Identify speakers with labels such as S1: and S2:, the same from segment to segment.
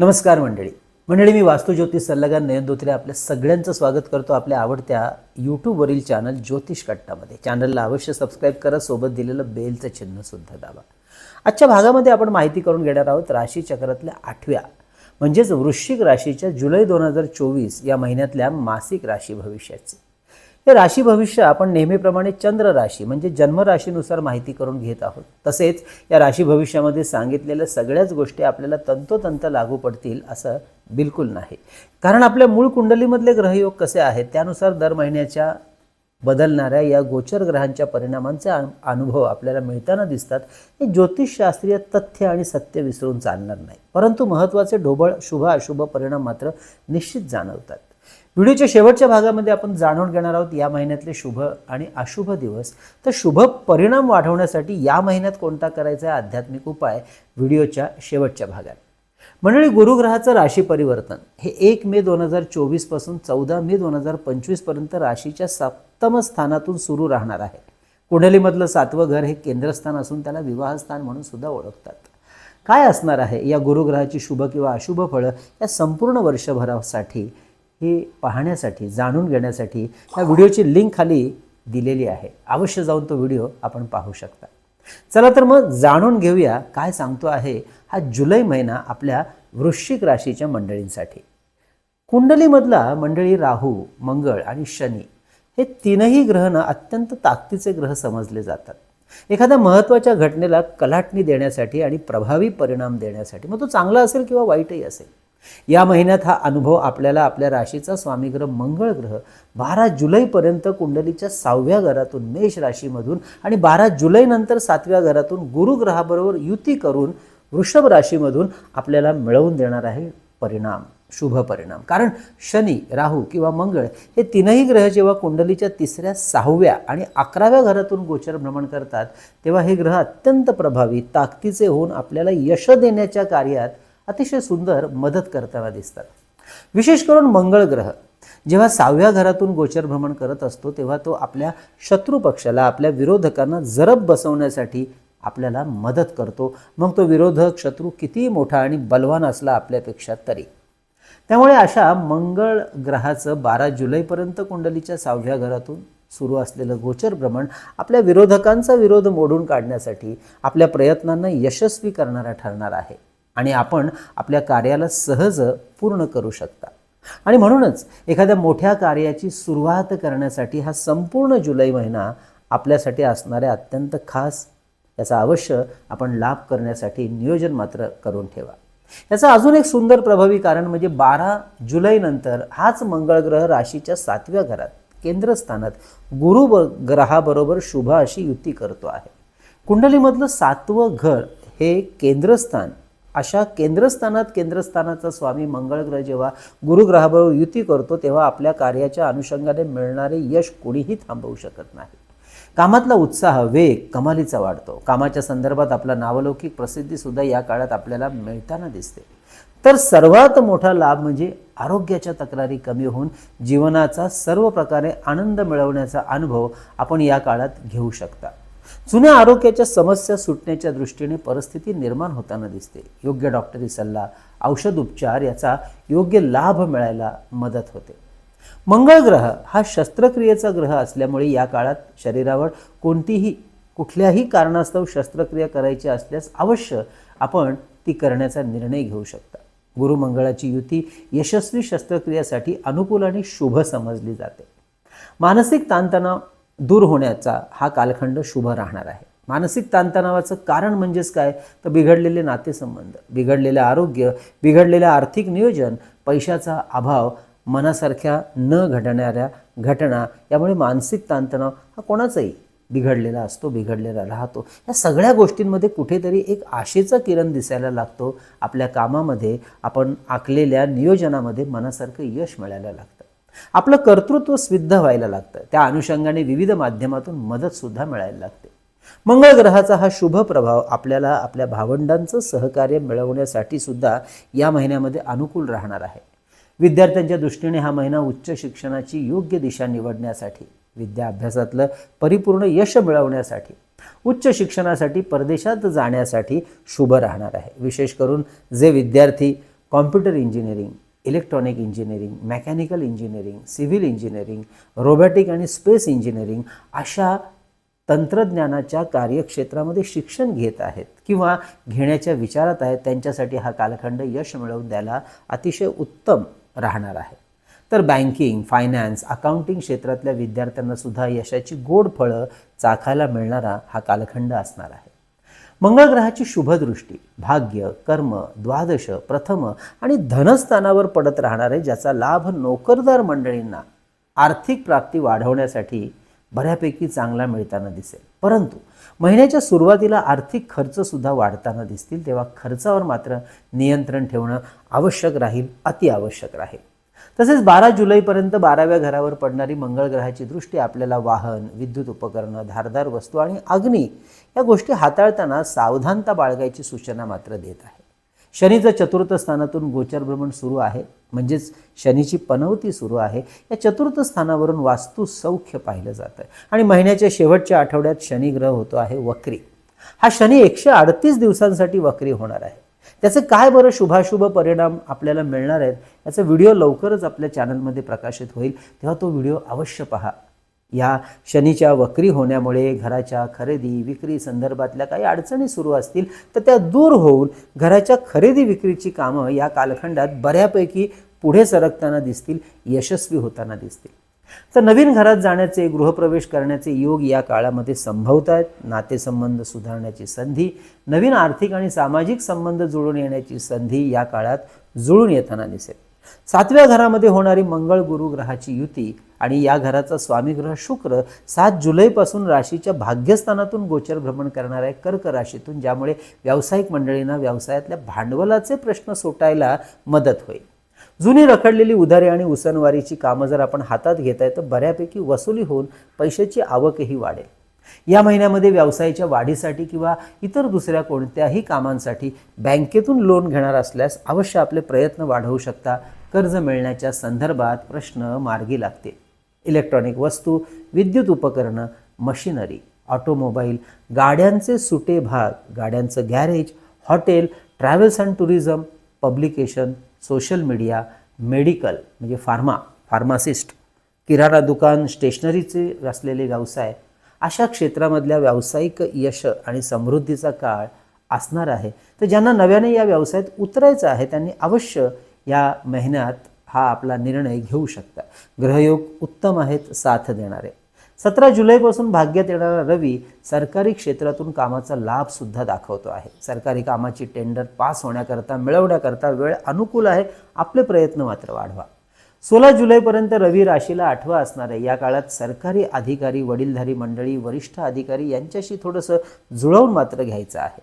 S1: नमस्कार मंडळी. मंडळी मी वास्तुज्योतिष सल्लागार नयन धोत्रे आपल्या सगळ्यांचं स्वागत करतो आपल्या आवडत्या यूट्यूबवरील चॅनल ज्योतिष कट्टामध्ये. चॅनलला अवश्य सबस्क्राईब करा सोबत दिलेलं बेलचं चिन्ह सुद्धा दाबा. आजच्या भागामध्ये आपण माहिती करून घेणार आहोत राशीचक्रातल्या आठव्या म्हणजेच वृश्चिक राशीच्या जुलै दोन हजार चोवीस या महिन्यातल्या मासिक राशी भविष्याची. हे राशी भविष्य आपण नेहमीप्रमाणे चंद्र राशी म्हणजे जन्मराशीनुसार माहिती करून घेत आहोत. तसेच या राशी भविष्यामध्ये सांगितलेल्या सगळ्याच गोष्टी आपल्याला तंतोतंत लागू पडतील असं बिलकुल नाही. कारण आपल्या मूळ कुंडलीमधले ग्रहयोग कसे आहेत त्यानुसार दर महिन्याच्या बदलणाऱ्या या गोचर ग्रहांच्या परिणामांचे अनुभव आपल्याला मिळताना दिसतात. हे ज्योतिषशास्त्रीय तथ्य आणि सत्य विसरून चालणार नाही. परंतु महत्त्वाचे ढोबळ शुभ अशुभ परिणाम मात्र निश्चित जाणवतात. व्हिडिओच्या शेवटच्या भागामध्ये आपण जाणून घेणार आहोत या महिन्यातले शुभ आणि अशुभ दिवस. तर शुभ परिणाम वाढवण्यासाठी या महिन्यात कोणता करायचा आध्यात्मिक उपाय व्हिडिओच्या शेवटच्या भागात. मंडळी गुरुग्रहाचं राशी परिवर्तन. हे एक मे दोन हजार चोवीसपासून चौदा मे दोन हजार पंचवीसपर्यंत राशीच्या सप्तम स्थानातून सुरू राहणार आहे. कुंडलीमधलं सातवं घर हे केंद्रस्थान असून त्याला विवाहस्थान म्हणून सुद्धा ओळखतात. काय असणार आहे या गुरुग्रहाची शुभ किंवा अशुभ फळं या संपूर्ण वर्षभरासाठी? हे पाहण्यासाठी जाणून घेण्यासाठी या व्हिडिओची लिंक खाली दिलेली आहे. अवश्य जाऊन तो व्हिडिओ आपण पाहू शकता. चला तर मग जाणून घेऊया काय सांगतो आहे हा जुलै महिना आपल्या वृश्चिक राशीच्या मंडळींसाठी. कुंडलीमधला मंडळी राहू मंगळ आणि शनी हे तीनही ग्रह अत्यंत ताकदीचे ग्रह समजले जातात. एखाद्या महत्त्वाच्या घटनेला कलाटणी देण्यासाठी आणि प्रभावी परिणाम देण्यासाठी मग तो चांगला असेल किंवा वाईटही असेल. या महिन्यात हा अनुभव आपल्याला आपल्या राशीचा स्वामीग्रह मंगळ ग्रह बारा जुलैपर्यंत कुंडलीच्या सहाव्या घरातून मेष राशीमधून आणि बारा जुलैनंतर सातव्या घरातून गुरुग्रहाबरोबर युती करून वृषभ राशीमधून आपल्याला मिळवून देणार आहे परिणाम शुभ परिणाम. कारण शनी राहू किंवा मंगळ हे तीनही ग्रह जेव्हा कुंडलीच्या तिसऱ्या सहाव्या आणि अकराव्या घरातून गोचर भ्रमण करतात तेव्हा हे ग्रह अत्यंत प्रभावी ताकदीचे होऊन आपल्याला यश देण्याच्या कार्यात अतिशय सुंदर मदत करताना दिसतात. विशेष करून मंगळ ग्रह. जेव्हा सहाव्या घरातून गोचर भ्रमण करत असतो तेव्हा तो आपल्या शत्रू पक्षाला आपल्या विरोधकांना जरब बसवण्यासाठी आपल्याला मदत करतो. मग तो विरोधक शत्रू कितीही मोठा आणि बलवान असला आपल्यापेक्षा तरी. त्यामुळे अशा मंगळ ग्रहाचं बारा जुलैपर्यंत कुंडलीच्या सहाव्या घरातून सुरू असलेलं गोचर भ्रमण आपल्या विरोधकांचा विरोध मोडून काढण्यासाठी आपल्या प्रयत्नांना यशस्वी करणारा ठरणार आहे. आणि आपण आपल्या कार्याला सहज पूर्ण करू शकता. आणि म्हणूनच एखाद्या मोठ्या कार्याची सुरुवात करण्यासाठी हा संपूर्ण जुलै महिना आपल्यासाठी असणाऱ्या अत्यंत खास याचा अवश्य आपण लाभ करण्यासाठी नियोजन मात्र करून ठेवा. याचा अजून एक सुंदर प्रभावी कारण म्हणजे बारा जुलैनंतर हाच मंगळ ग्रह राशीच्या सातव्या घरात केंद्रस्थानात गुरु ब ग्रहाबरोबर शुभ अशी युती करतो आहे. कुंडलीमधलं सातवं घर हे केंद्रस्थान अशा केंद्रस्थानात केंद्रस्थानाचा स्वामी मंगळग्रह जेव्हा गुरुग्रहाबरोबर युती करतो तेव्हा आपल्या कार्याच्या अनुषंगाने मिळणारे यश कोणीही थांबवू शकत नाही. कामातला उत्साह वेग कमालीचा वाढतो. कामाच्या संदर्भात आपला नावलौकिक प्रसिद्धीसुद्धा या काळात आपल्याला मिळताना दिसते. तर सर्वात मोठा लाभ म्हणजे आरोग्याच्या तक्रारी कमी होऊन जीवनाचा सर्व प्रकारे आनंद मिळवण्याचा अनुभव आपण या काळात घेऊ शकता. जुन्या आरोग्याच्या समस्या सुटण्याच्या दृष्टीने परिस्थिती निर्माण होताना दिसते. योग्य डॉक्टरी सल्ला औषध उपचार याचा योग्य लाभ मिळायला मदत होते. मंगळ ग्रह हा शस्त्रक्रियेचा ग्रह असल्यामुळे या काळात शरीरावर कोणतीही कुठल्याही कारणास्तव शस्त्रक्रिया करायची असल्यास अवश्य आपण ती करण्याचा निर्णय घेऊ शकता. गुरुमंगळाची युती यशस्वी शस्त्रक्रियेसाठी अनुकूल आणि शुभ समजली जाते. मानसिक ताणतणाव दूर होण्याचा हा कालखंड शुभ राहणार आहे. मानसिक ताणतणावाचं कारण म्हणजेच काय? तर बिघडलेले नातेसंबंध बिघडलेलं आरोग्य बिघडलेलं आर्थिक नियोजन पैशाचा अभाव मनासारख्या न घडणाऱ्या घटना यामुळे मानसिक ताणतणाव हा कोणाचाही बिघडलेला असतो बिघडलेला राहतो. या सगळ्या गोष्टींमध्ये कुठेतरी एक आशेचा किरण दिसायला लागतो. आपल्या कामामध्ये आपण आखलेल्या नियोजनामध्ये मनासारखं यश मिळायला लागतं. आपलं कर्तृत्व सिद्ध व्हायला लागतं. त्या अनुषंगाने विविध माध्यमातून मदतसुद्धा मिळायला लागते. मंगळ ग्रहाचा हा शुभ प्रभाव आपल्याला आपल्या भावंडांचं सहकार्य मिळवण्यासाठी सुद्धा या महिन्यामध्ये अनुकूल राहणार आहे. विद्यार्थ्यांच्या दृष्टीने हा महिना उच्च शिक्षणाची योग्य दिशा निवडण्यासाठी विद्या अभ्यासातलं परिपूर्ण यश मिळवण्यासाठी उच्च शिक्षणासाठी परदेशात जाण्यासाठी शुभ राहणार आहे. विशेष करून जे विद्यार्थी computer engineering electronic engineering mechanical engineering civil engineering robotic आणि स्पेस इंजिनिअरिंग अशा तंत्रज्ञानाच्या कार्यक्षेत्रामध्ये शिक्षण घेत आहेत किंवा घेण्याच्या विचारात आहेत त्यांच्यासाठी हा कालखंड यश मिळवून द्यायला अतिशय उत्तम राहणार आहे. तर बँकिंग फायनान्स अकाउंटिंग क्षेत्रातल्या विद्यार्थ्यांनासुद्धा यशाची गोड फळं चाखायला मिळणारा हा कालखंड असणार आहे. मंगळ ग्रहाची शुभदृष्टी भाग्य कर्म द्वादश प्रथम आणि धनस्थानावर पडत राहणारे ज्याचा लाभ नोकरदार मंडळींना आर्थिक प्राप्ती वाढवण्यासाठी बऱ्यापैकी चांगला मिळताना दिसेल. परंतु महिन्याच्या सुरुवातीला आर्थिक खर्चसुद्धा वाढताना दिसतील तेव्हा खर्चावर मात्र नियंत्रण ठेवणं आवश्यक राहील अति आवश्यक राहील. तसेच बारा जुलैपर्यंत बाराव्या घरावर पडणारी मंगळ ग्रहाची दृष्टी आपल्याला वाहन विद्युत उपकरणं धारदार वस्तू आणि अग्नी या गोष्टी हाताळताना सावधानता बाळगायची सूचना मात्र देत आहे. शनीचं चतुर्थ स्थानातून गोचर भ्रमण सुरू आहे. म्हणजेच शनीची पनवती सुरू आहे. या चतुर्थ स्थानावरून वास्तू सौख्य पाहिलं जातं आणि महिन्याच्या शेवटच्या आठवड्यात शनिग्रह होतो आहे वक्री. हा शनी एकशे अडतीस दिवसांसाठी वक्री होणार आहे. त्याचे काय बरं शुभाशुभ परिणाम आपल्याला मिळणार आहेत याचा व्हिडिओ लवकरच आपल्या चॅनलमध्ये प्रकाशित होईल. तेव्हा तो व्हिडिओ अवश्य पहा. या शनीच्या वक्री होण्यामुळे घराच्या खरेदी विक्री संदर्भातल्या काही अडचणी सुरू असतील तर त्या दूर होऊन घराच्या खरेदी विक्रीची कामं या कालखंडात बऱ्यापैकी पुढे सरकताना दिसतील यशस्वी होताना दिसतील. तर नवीन घरात जाण्याचे गृहप्रवेश करण्याचे योग या काळामध्ये संभवत आहेत. नातेसंबंध सुधारण्याची संधी नवीन आर्थिक आणि सामाजिक संबंध जुळून येण्याची संधी या काळात जुळून येताना दिसेल. सातव्या घरामध्ये होणारी मंगळ गुरु ग्रहाची युती आणि या घराचा स्वामी ग्रह शुक्र सात जुलैपासून राशीच्या भाग्यस्थानातून गोचर भ्रमण करणार आहे कर्क राशीतून ज्यामुळे व्यावसायिक मंडळींना व्यवसायातल्या भांडवलाचे प्रश्न सुटायला मदत होईल. जुनी रखडलेली उधारी आणि उसनवारीची कामं जर आपण हातात घेत आहे तर बऱ्यापैकी वसुली होऊन पैशाची आवकही वाढेल. या महिन्यामध्ये व्यवसायाच्या वाढीसाठी किंवा इतर दुसऱ्या कोणत्याही कामांसाठी बँकेतून लोन घेणार असल्यास अवश्य आपले प्रयत्न वाढवू शकता. कर्ज मिळण्याच्या संदर्भात प्रश्न मार्गी लागतील. इलेक्ट्रॉनिक वस्तू विद्युत उपकरणं मशिनरी ऑटोमोबाईल गाड्यांचे सुटे भाग गाड्यांचं garage hotel travels and tourism publication social media medical म्हणजे फार्मा फार्मासिस्ट किराणा दुकान स्टेशनरीचे असलेले व्यवसाय अशा क्षेत्रामधल्या व्यावसायिक यश आणि समृद्धीचा काळ असणार आहे. तर ज्यांना नव्याने या व्यवसायात उतरायचं आहे त्यांनी अवश्य या महिन्यात हा आपला निर्णय घेऊ शकता. ग्रहयोग उत्तम आहेत साथ देणारे. सतरा जुलैपासून भाग्यात येणारा रवी सरकारी क्षेत्रातून कामाचा लाभ सुद्धा दाखवतो आहे. सरकारी कामाची टेंडर पास होण्याकरता मिळवण्याकरता वेळ अनुकूल आहे. आपले प्रयत्न मात्र वाढवा. सोळा जुलैपर्यंत रवी राशीला आठवा असणार आहे. या काळात सरकारी अधिकारी वडीलधारी मंडळी वरिष्ठ अधिकारी यांच्याशी थोडंसं जुळवून मात्र घ्यायचं आहे.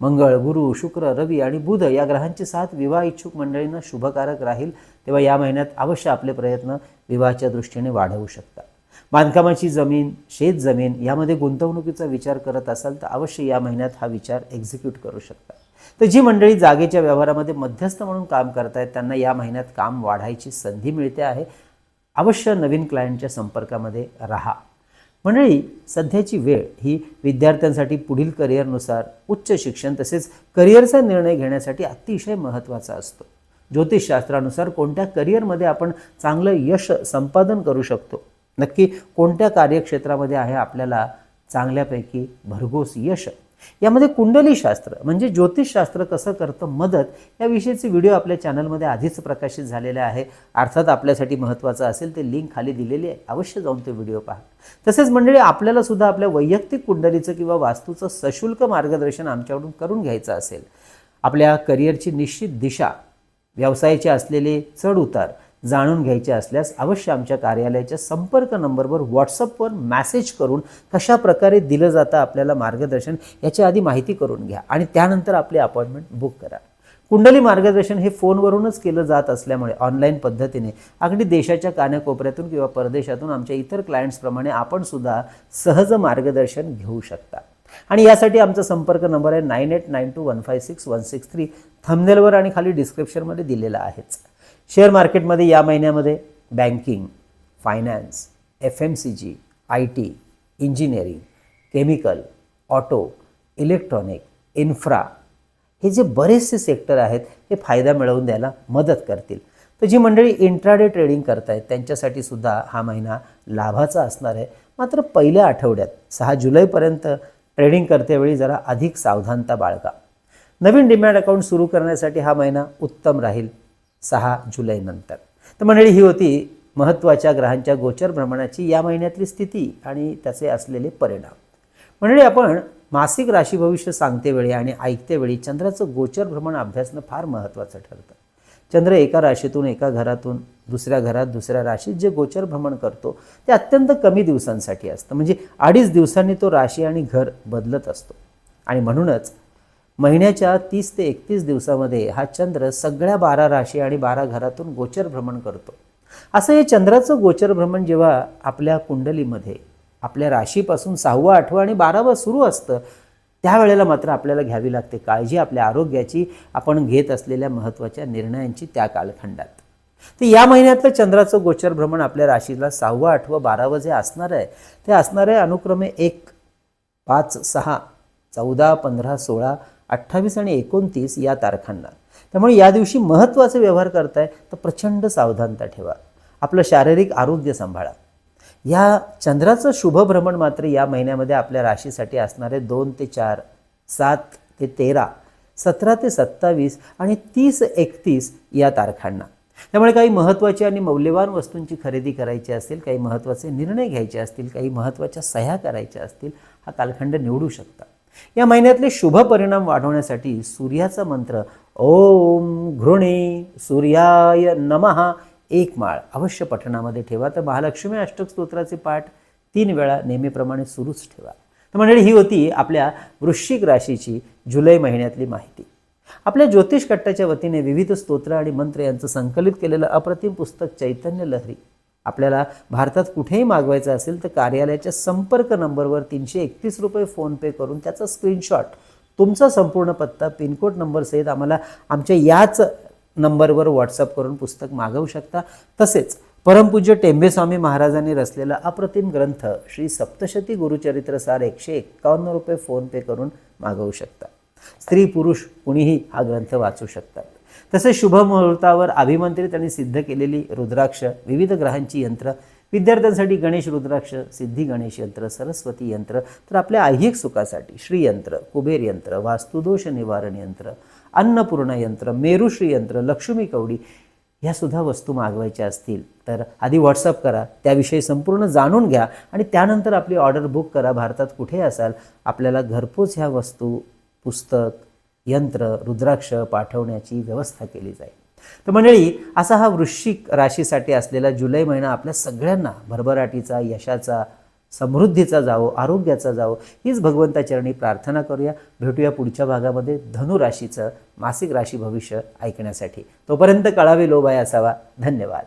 S1: मंगळ गुरु शुक्र रवी आणि बुध या ग्रहांची साथ विवाह इच्छुक मंडळींना शुभकारक राहील तेव्हा या महिन्यात अवश्य आपले प्रयत्न विवाहाच्या दृष्टीने वाढवू शकतात. बांधकामाची जमीन शेत जमीन यामध्ये गुंतवणुकीचा विचार करत असाल तर अवश्य या महिन्यात हा विचार एक्झिक्यूट करू शकता. तर जी मंडळी जागेच्या व्यवहारामध्ये मध्यस्थ म्हणून काम करतायत त्यांना या महिन्यात काम वाढायची संधी मिळते आहे. अवश्य नवीन क्लायंटच्या संपर्कामध्ये राहा. मंडळी सध्याची वेळ ही विद्यार्थ्यांसाठी पुढील करिअरनुसार उच्च शिक्षण तसेच करिअरचा निर्णय घेण्यासाठी अतिशय महत्त्वाचा असतो. ज्योतिषशास्त्रानुसार कोणत्या करिअरमध्ये आपण चांगलं यश संपादन करू शकतो? नक्की कोणत्या कार्यक्षेत्रामध्ये आहे आपल्याला चांगल्यापैकी भरघोस यश? यामध्ये कुंडलीशास्त्र म्हणजे ज्योतिषशास्त्र कसं करतं मदत याविषयीचे व्हिडिओ आपल्या चॅनलमध्ये आधीच प्रकाशित झालेले आहे. अर्थात आपल्यासाठी महत्त्वाचं असेल ते लिंक खाली दिलेली आहे. अवश्य जाऊन ते व्हिडिओ पहा. तसेच मंडळी आपल्याला सुद्धा आपल्या वैयक्तिक कुंडलीचं किंवा वास्तूचं सशुल्क मार्गदर्शन आमच्याकडून करून घ्यायचं असेल. आपल्या करिअरची निश्चित दिशा व्यवसायाचे असलेले चढ उतार जाणून घ्यायचे असल्यास अवश्य आमच्या कार्यालयाच्या संपर्क नंबरवर व्हॉट्सअपवर मॅसेज करून कशा प्रकारे दिलं जातं आपल्याला मार्गदर्शन याची आधी माहिती करून घ्या आणि त्यानंतर आपली अपॉइंटमेंट बुक करा. कुंडली मार्गदर्शन हे फोनवरूनच केलं जात असल्यामुळे ऑनलाईन पद्धतीने अगदी देशाच्या कानाकोपऱ्यातून किंवा परदेशातून आमच्या इतर क्लायंट्सप्रमाणे आपण सुद्धा सहज मार्गदर्शन घेऊ शकता. आणि यासाठी आमचा संपर्क नंबर आहे nine eight nine two one five six one six three. थंबनेलवर आणि खाली डिस्क्रिप्शनमध्ये दिलेला आहेच. शेअर मार्केटमध्ये या महिन्यामध्ये banking finance F M C G I T engineering chemical auto electronic infra हे जे बरेचसे सेक्टर आहेत हे फायदा मिळवून द्यायला मदत करतील. तर जी मंडळी इंट्राडे ट्रेडिंग करतायत त्यांच्यासाठी सुद्धा हा महिना लाभाचा असणार आहे. मात्र पहिल्या आठवड्यात सहा जुलैपर्यंत ट्रेडिंग करतेवेळी जरा अधिक सावधानता बाळगा. नवीन डिमॅट अकाउंट सुरू करण्यासाठी हा महिना उत्तम राहील. सहा जुलैनंतर तर मंडळी ही होती महत्त्वाच्या ग्रहांच्या गोचर भ्रमणाची या महिन्यातली स्थिती आणि त्याचे असलेले परिणाम. मंडळी आपण मासिक राशी भविष्य सांगते वेळी आणि ऐकते वेळी चंद्राचं गोचर भ्रमण अभ्यासणं फार महत्त्वाचं ठरतं. चंद्र एका राशीतून एका घरातून दुसऱ्या घरात दुसऱ्या राशीत जे गोचर भ्रमण करतो ते अत्यंत कमी दिवसांसाठी असतं. म्हणजे अडीच दिवसांनी तो राशी आणि घर बदलत असतो. आणि म्हणूनच महिन्याच्या तीस ते एकतीस दिवसामध्ये हा चंद्र सगळ्या बारा राशी आणि बारा घरातून गोचर भ्रमण करतो. असं हे चंद्राचं गोचर भ्रमण जेव्हा आपल्या कुंडलीमध्ये आपल्या राशीपासून सहावं आठवं आणि बारावं सुरू असतं त्यावेळेला मात्र आपल्याला घ्यावी लागते काळजी आपल्या आरोग्याची आपण घेत असलेल्या महत्त्वाच्या निर्णयांची त्या कालखंडात. तर या महिन्यातलं चंद्राचं गोचर भ्रमण आपल्या राशीला सहावं आठवं बारावं जे असणार आहे ते असणार आहे अनुक्रमे एक पाच सहा चौदा पंधरा सोळा अठ्ठावीस आणि एकोणतीस या तारखांना. त्यामुळे या दिवशी महत्त्वाचे व्यवहार करताय तर प्रचंड सावधानता ठेवा. आपलं शारीरिक आरोग्य सांभाळा. या चंद्राचं शुभभ्रमण मात्र या महिन्यामध्ये आपल्या राशीसाठी असणारे दोन ते चार सात ते तेरा सतरा ते सत्तावीस आणि तीस एकतीस या तारखांना. त्यामुळे काही महत्त्वाची आणि मौल्यवान वस्तूंची खरेदी करायची असतील काही महत्त्वाचे निर्णय घ्यायचे असतील काही महत्त्वाच्या सह्या करायच्या असतील हा कालखंड निवडू शकता. या महिन्यातले शुभ परिणाम वाढवण्यासाठी सूर्याचा मंत्र ओम घृणे सूर्याय नमहा एक माळ अवश्य पठणामध्ये ठेवा. तर महालक्ष्मी अष्टक स्तोत्राचे पाठ तीन वेळा नेहमीप्रमाणे सुरूच ठेवा. तर मंडळी ही होती आपल्या वृश्चिक राशीची जुलै महिन्यातली माहिती. आपल्या ज्योतिष कट्टाच्या वतीने विविध स्तोत्र आणि मंत्र यांचं संकलित केलेलं अप्रतिम पुस्तक चैतन्य लहरी. आपल्याला भारतात कुठेही मागवायचं असेल तर कार्यालयाच्या संपर्क नंबरवर तीनशे एकतीस रुपये फोनपे करून त्याचा स्क्रीनशॉट तुमचा संपूर्ण पत्ता पिनकोड नंबरसहित आम्हाला आमच्या याच नंबरवर व्हॉट्सअप करून पुस्तक मागवू शकता. तसेच परमपूज्य टेंबेस्वामी महाराजांनी रचलेला अप्रतिम ग्रंथ श्री सप्तशती गुरुचरित्रसार एकशे एक्कावन्न रुपये फोनपे करून मागवू शकता. स्त्री पुरुष कुणीही हा ग्रंथ वाचू शकतात. तसेच शुभ मुहूर्तावर अभिमंत्रित आणि सिद्ध केलेली रुद्राक्ष विविध ग्रहांची यंत्र विद्यार्थ्यांसाठी गणेश रुद्राक्ष सिद्धी गणेश यंत्र सरस्वती यंत्र तर आपल्या ऐहिक सुखासाठी श्रीयंत्र कुबेर यंत्र वास्तुदोष निवारण यंत्र अन्नपूर्ण यंत्र मेरुश्री यंत्र लक्ष्मी कवडी ह्यासुद्धा वस्तू मागवायच्या असतील. तर आधी व्हॉट्सअप करा त्याविषयी संपूर्ण जाणून घ्या आणि त्यानंतर आपली ऑर्डर बुक करा. भारतात कुठे असाल? आपल्याला घरपोच ह्या वस्तू पुस्तक यंत्र रुद्राक्ष पाठवण्याची व्यवस्था केली जाईल. तर मंडळी असा हा वृश्चिक राशीसाठी असलेला जुलै महिना आपल्या सगळ्यांना भरभराटीचा यशाचा समृद्धीचा जावो आरोग्याचा जावो हीच भगवंताचरणी प्रार्थना करूया. भेटूया पुढच्या भागामध्ये धनुराशीचं मासिक राशी भविष्य ऐकण्यासाठी. तोपर्यंत कळावे लोबाय असावा. धन्यवाद.